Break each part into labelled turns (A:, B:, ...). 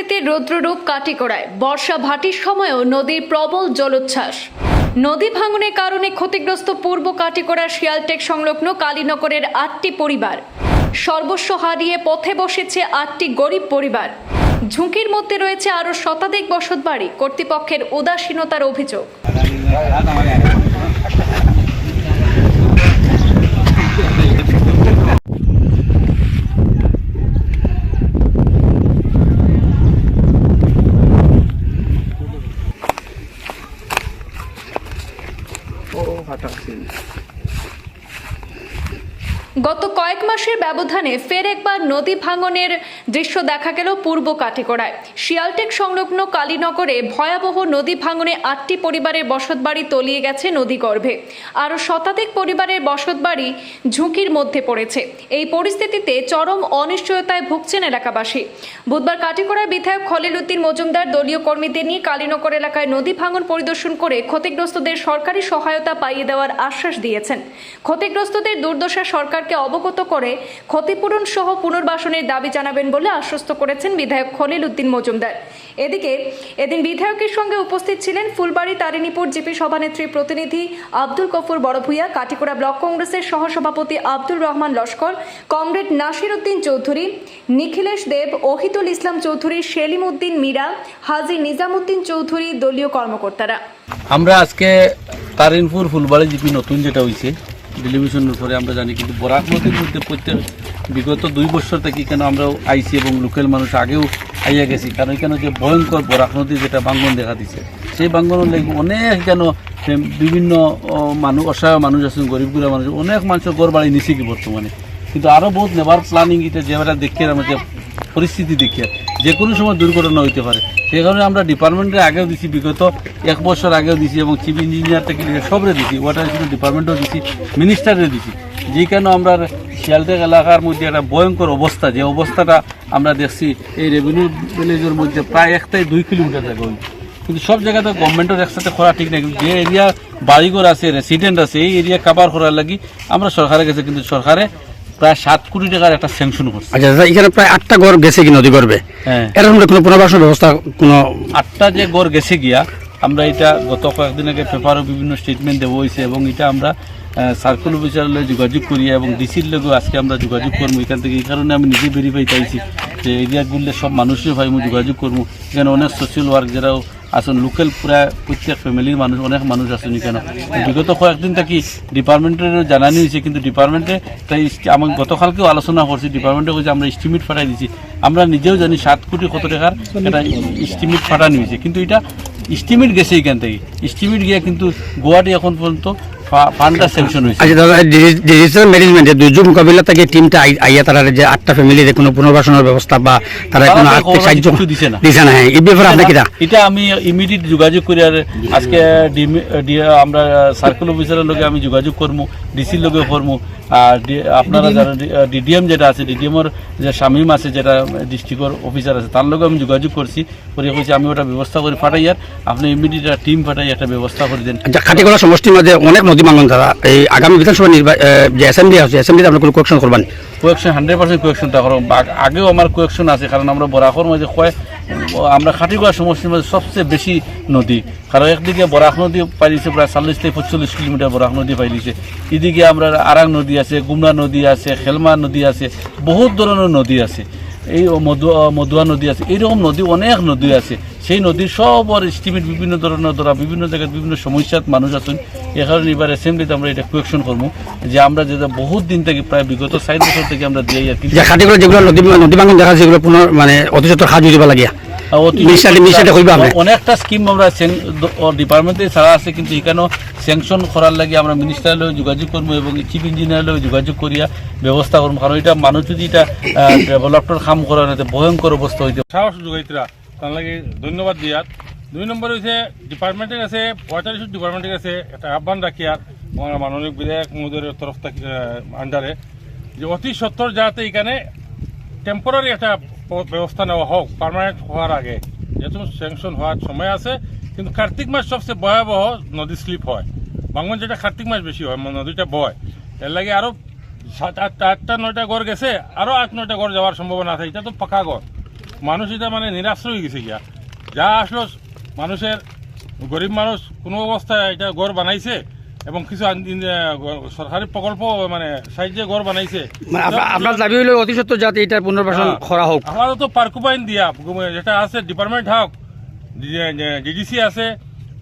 A: প্রকৃতির রৌদ্ররূপ কাটিকড়ায় বর্ষা ভাটির সময়ও নদীর প্রবল জলোচ্ছ্বাস। নদী ভাঙনের কারণে ক্ষতিগ্রস্ত পূর্ব কাটিকড়া শিয়ালটেক সংলগ্ন কালীনগরের আটটি পরিবার। সর্বস্ব হারিয়ে পথে বসেছে আটটি গরিব পরিবার। ঝুঁকির মধ্যে রয়েছে আরও শতাধিক বসতবাড়ি, কর্তৃপক্ষের উদাসীনতার অভিযোগ। Thank you. গত কয়েক মাসের ব্যবধানে ফের একবার নদী ভাঙনের দৃশ্য দেখা গেল পূর্ব কাটিকড়ায় শিয়ালটেক সংলগ্ন কালীনগরে ভয়াবহ নদী ভাঙনে আটটি পরিবারের বসতবাড়ি তলিয়ে গেছে নদীগর্ভে। আরও শতাধিক পরিবারের বসতবাড়ি ঝুঁকির মধ্যে পড়েছে। এই পরিস্থিতিতে চরম অনিশ্চয়তায় ভুগছেন এলাকাবাসী। বুধবার কাটিকড়ায় বিধায়ক খলিল উদ্দিন মজুমদার দলীয় কর্মীদের নিয়ে কালীনগর এলাকায় নদী ভাঙন পরিদর্শন করে ক্ষতিগ্রস্তদের সরকারি সহায়তা পাইয়ে দেওয়ার আশ্বাস দিয়েছেন। ক্ষতিগ্রস্তদের দুর্দশা সরকারকে অবগত করে ক্ষতিপূরণ সহ পুনর্বাসনের দাবি জানাবেন বলে আশ্বস্ত করেছেন বিধায়ক খলিল উদ্দিন মজুমদার। এদিকে এদিন বিধায়কের সঙ্গে উপস্থিত ছিলেন ফুলবাড়ি তারিণীপুর জিপি সভানেত্রীর প্রতিনিধি আব্দুল কফুর বড়ভূয়া কাটিকুড়া ব্লক কংগ্রেসের সহসভাপতি আব্দুল রহমান লস্কর, কমরেড নাসির উদ্দিন চৌধুরী, নিখিলেশ দেব, ওহিদুল ইসলাম চৌধুরী সেলিম উদ্দিন মীরা, হাজি নিজামুদ্দিন চৌধুরী, দলীয় কর্মকর্তারা।
B: আমরা আজকে তারিনপুর ফুলবাড়ি জিপি নতুন যেটা হয়েছে টেলিভিশনের পরে আমরা জানি, কিন্তু বরাক নদীর মধ্যে প্রত্যেক বিগত দুই বছর থেকে কেন আমরাও আইসি এবং লোকাল মানুষ আগেও আইয়া গেছি? কারণ এখানে যে ভয়ঙ্কর বরাক নদী যেটা বাঙ্গন দেখা দিছে? সেই বাঙ্গনের লাগি অনেক কেন বিভিন্ন মানুষ অসহায় মানুষ আছেন গরিবগুলা মানুষ, অনেক মানুষের ঘর বাড়ি নিছে কি বর্তমানে? কিন্তু আরও বহুত নেবার প্ল্যানিং এটা যেটা দেখে আমাদের পরিস্থিতি দেখে। যে কোনো সময় দুর্ঘটনা হইতে পারে। সেই কারণে আমরা ডিপার্টমেন্টে আগেও দিছি, বিগত এক বছর আগেও দিছি এবং চিফ ইঞ্জিনিয়ার থেকে সবরে দিছি ওয়াটার রিসোর্স ডিপার্টমেন্টও দিছি মিনিস্টারে দিছি। যে কেন আমরা শিয়ালটেক এলাকার মধ্যে একটা ভয়ঙ্কর অবস্থা, যে অবস্থাটা আমরা দেখছি, এই রেভিনিউ ভিলেজের মধ্যে প্রায় একটাই দুই কিলোমিটার জায়গা কিন্তু সব জায়গাতে গভর্নমেন্টের একসাথে করা ঠিক নাই, কিন্তু যে এরিয়া বাড়িঘর আছে রেসিডেন্ট আছে, এই এরিয়া কাভার করার লাগি আমরা সরকারের কাছে, কিন্তু সরকারে প্রায় সাত কোটি টাকার একটা স্যাংশন করছে।
C: আচ্ছা এখানে প্রায় আটটা ঘর গেছে কি নদী গর্বে
B: হ্যাঁ।
C: এরকম কোনো পুনর্বাসন ব্যবস্থা কোনো
B: আটটা যে গড় গেছে গিয়া আমরা এটা গত কয়েকদিন আগে পেপারও বিভিন্ন স্টেটমেন্ট দেবো হয়েছে এবং এটা আমরা সার্কুল অফিসারের যোগাযোগ করি এবং ডিসির লগেও আজকে আমরা যোগাযোগ করব। এখান থেকে এই কারণে আমি নিজে ভেরিফাই চাইছি যে এরিয়াগুলো সব মানুষের ভাই আমি যোগাযোগ করব। এখানে অনেক সোশ্যাল ওয়ার্ক যারাও আসুন, লোকাল প্রায় প্রত্যেক ফ্যামিলির মানুষ, অনেক মানুষ আসুন এখানে। বিগত কয়েকদিন থাকি ডিপার্টমেন্টের জানানি হয়েছে, কিন্তু ডিপার্টমেন্টে তাই আমি গতকালকেও আলোচনা করছি ডিপার্টমেন্টে কইছে আমরা ইস্টিমেট ফাটাই দিছি। আমরা নিজেও জানি সাত কোটি কত টাকার একটা ইস্টিমেট ফাটানো হয়েছে, কিন্তু এটা ইস্টিমেট গেছে এখান থেকে। ইস্টিমেট গিয়ে কিন্তু গুয়াহাটি এখন পর্যন্ত ফান্ডটা স্যাংশন হয়েছে।
C: আচ্ছা দাদা ডিজিটাল ম্যানেজমেন্টে দুর্যোগ মোকাবিলা থেকে টিমটা আই- আইয়া তারা যে আটটা কোনো পুনর্বাসনের ব্যবস্থা বা তারা কোনো আর্থিক সাহায্য
B: দিছে না।
C: দিছে না হ্যাঁ এই ব্যাপারে আপনি কিটা
B: এটা আমি ইমিডিয়েট যোগাযোগ করি আর আজকে আমরা সার্কেল অফিসারের লগে আমি যোগাযোগ করব ডিসির লগে করব আর আপনারা যারা ডিডিএম যেটা আছে ডিডিএমর যে শামিম আছে যেটা ডিস্ট্রিক্টর অফিসার আছে তার লগে আমি যোগাযোগ করছি করে কইছি আমি ওটা ব্যবস্থা করে পাঠাই আর আপনি ইমিডিয়েট টিম পাঠাই একটা ব্যবস্থা করে দেন।
C: আচ্ছা খাটিগড়া সমষ্টির মধ্যে অনেক নদী মাঙ্গন দাদা এই আগামী বিধানসভা নির্বাচন যে অ্যাসেম্বলি আছে অ্যাসেম্বলিতে আপনি কোনো কোয়েকশন করবেন?
B: কোয়েকশন হান্ড্রেড পার্সেন্ট কোয়েকশনটা করো। আগ- আগেও আমার কোয়েকশন আছে, কারণ আমরা বরাকর মধ্যে কয় আমরা খাটিগড়া সমষ্টির মধ্যে সবচেয়ে বেশি নদী। কারণ একদিকে বরাক নদী পাইলিছে প্রায় চল্লিশ থেকে পঁচল্লিশ কিলোমিটার বরাক নদী পাইলিছে এদিকে আমরা আরাং নদী আছে গুমরা নদী আছে, খেলমা নদী আছে, বহুত ধরনের নদী আছে। এই মধু মধুয়া নদী আছে। এইরকম নদী অনেক নদী আছে। সেই নদীর সবর এস্টিমেট বিভিন্ন ধরনের ধরা বিভিন্ন জায়গায় বিভিন্ন সমস্যাত মানুষ আছেন। এ কারণে এবার অ্যাসেম্বলিতে আমরা এটা কোয়েকশন করব। যে আমরা যেটা বহুত দিন থেকে প্রায় বিগত ষাট বছর থেকে আমরা দিই আর কি।
C: যে খাটিগড়া যেগুলো নদী নদী দেখা যায় সেগুলো পুনর মানে অতিসত্বর সাহায্য দিব লাগিয়া?
B: অনেকটা স্কিম আমরা ডিপার্টমেন্টে ছাড়া আছে কিন্তু এখানেও স্যাংশন করার লাগে আমরা মিনিস্টার লগে যোগাযোগ করব এবং চিফ ইঞ্জিনিয়ার লগে যোগাযোগ করিয়া ব্যবস্থা করব। কারণ এটা মানুষ যদি এটা ডেভেলপটার কাম করা না ভয়ঙ্কর অবস্থা হইতে
D: সাহস যোগাইতরা তার লাগে ধন্যবাদ দিয়াত দুই নম্বর হয়েছে ডিপার্টমেন্টের ওয়াটার ইস্যু ডিপার্টমেন্টের কাছে একটা আহ্বান রাখি আর, আমার মাননীয় বিধায়ক মহোদয়ের তরফ আন্ডারে, যে অতি সত্তর যাতে এখানে টেম্পোরারি একটা ব্যবস্থা নেওয়া হোক পার্মানেন্ট হওয়ার আগে। যেহেতু স্যাংশন হওয়ার সময় আছে, কিন্তু কার্তিক মাস সবচেয়ে ভয়াবহ নদী স্লিপ হয়। বাংলা যেটা কার্তিক মাস বেশি হয় মানে নদীটা বয়। এর লাগে আরও সাত, আটটা আটটা, নয়টা ঘর গেছে, আরও আট, নয়টা ঘর যাওয়ার সম্ভাবনা আছে, এটা তো পাকা ঘর মানুষ এটা মানে নিরাশ্রয় হয়ে গেছে গিয়া যা আসলো মানুষের গরিব মানুষ কোনো অবস্থায় এটা ঘর বানাইছে এবং কিছু সরকারি প্রকল্প মানে সাহায্যে ঘর বানাইছে
C: মানে আপনার- দাবি হলো অতি সত্ত্বর যাতে এটার পুনর্বাসন
D: হ্যাঁ।
C: করা হোক
D: আপাতত পার্কুপাইন দিয়া যেটা আছে ডিপার্টমেন্ট হোক ডিডিসি আছে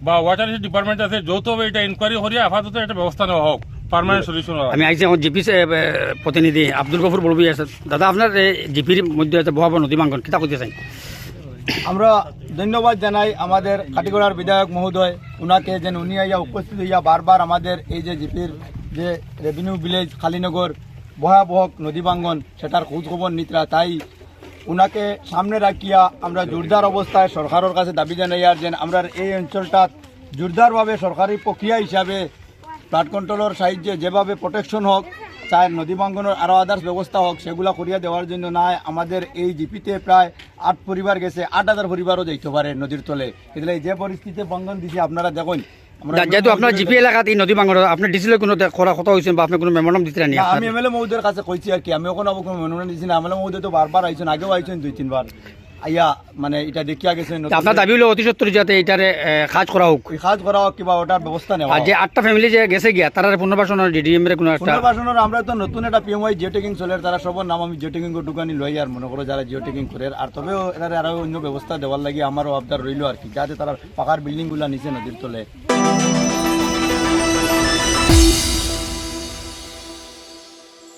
D: বা ওয়াটার ডিপার্টমেন্ট আছে যৌথভাবে এটা ইনকোয়ারি করিয়া আপাতত একটা ব্যবস্থা নেওয়া হোক পার্মানেন্ট সলিউশন
C: আমি আইসি আমার জিপি প্রতিনিধি আব্দুল গফুর বলবি আছে। দাদা আপনার জিপির মধ্যে আছে ভয়াবহ নদী ভাঙ্গন কিতা করতে চাই?
E: আমরা ধন্যবাদ জানাই আমাদের কাটিগড়ার বিধায়ক মহোদয় উনাকে যেন উনি আইয়া উপস্থিত হইয়া বারবার আমাদের এই যে জিপির যে রেভিনিউ ভিলেজ খালিনগর ভয়াবহ নদী ভাঙ্গন সেটার খোঁজ খবর নিতরা। তাই উনাকে সামনে রাখিয়া আমরা জোরদার অবস্থায় সরকারের কাছে দাবি জানাই আর যেন আমরা এই অঞ্চলটা জোরদারভাবে সরকারি প্রক্রিয়া হিসাবে ফ্লাড কন্ট্রোলের সাহায্যে যেভাবে প্রোটেকশন হোক চায় নদী ভাঙ্গনের আরও আদার্স ব্যবস্থা হোক সেগুলা করিয়া দেওয়ার জন্য না আমাদের এই জিপিতে প্রায় আট পরিবার গেছে আট হাজার পরিবারও যাইতে পারে নদীর তলে। এগুলো এই যে পরিস্থিতিতে ভাঙ্গন দিছে আপনারা দেখুন
C: যেহেতু আপনার জিপি এলাকাত এই নদী ভাঙ্গন আপনার ডিসিলে কোনো করা কথা হয়েছে বা আপনি কোনো মেমোরাম দিতে নি
E: আমি এমএলএ মহোদয়ের কাছে কইছি আর কি আমি ওখানে কোনো মনোনয়ন দিছি না। এমএলএ মহোদয় তো বারবার আইছেন আগেও আইছেন দুই তিনবার। আইয়া মানে এটা দেখিয়া গেছেন
C: আপনার দাবি হলো অতি সত্ত্বর যাতে এটার কাজ করা হোক।
E: কাজ করা হোক কিংবা ওটার ব্যবস্থা নেওয়া
C: আর যে আটটা ফ্যামিলি যে গেছে গিয়া তারা পুনর্বাসন ডিডিএম এর কোনো একটা?
E: পুনর্বাসনের আমরা তো নতুন একটা পিএমআই জিও টেকিং চলে তারা সবার নাম আমি জিও টেকিং দোকানি লই আর মনে করো যারা জিও টেকিং করে। আর তবেও এরা আরও অন্য ব্যবস্থা দেওয়ার লাগে আমারও আবদার রইল আর কি যাতে তারা পাকার বিল্ডিংগুলা নিচে নদীর তলে।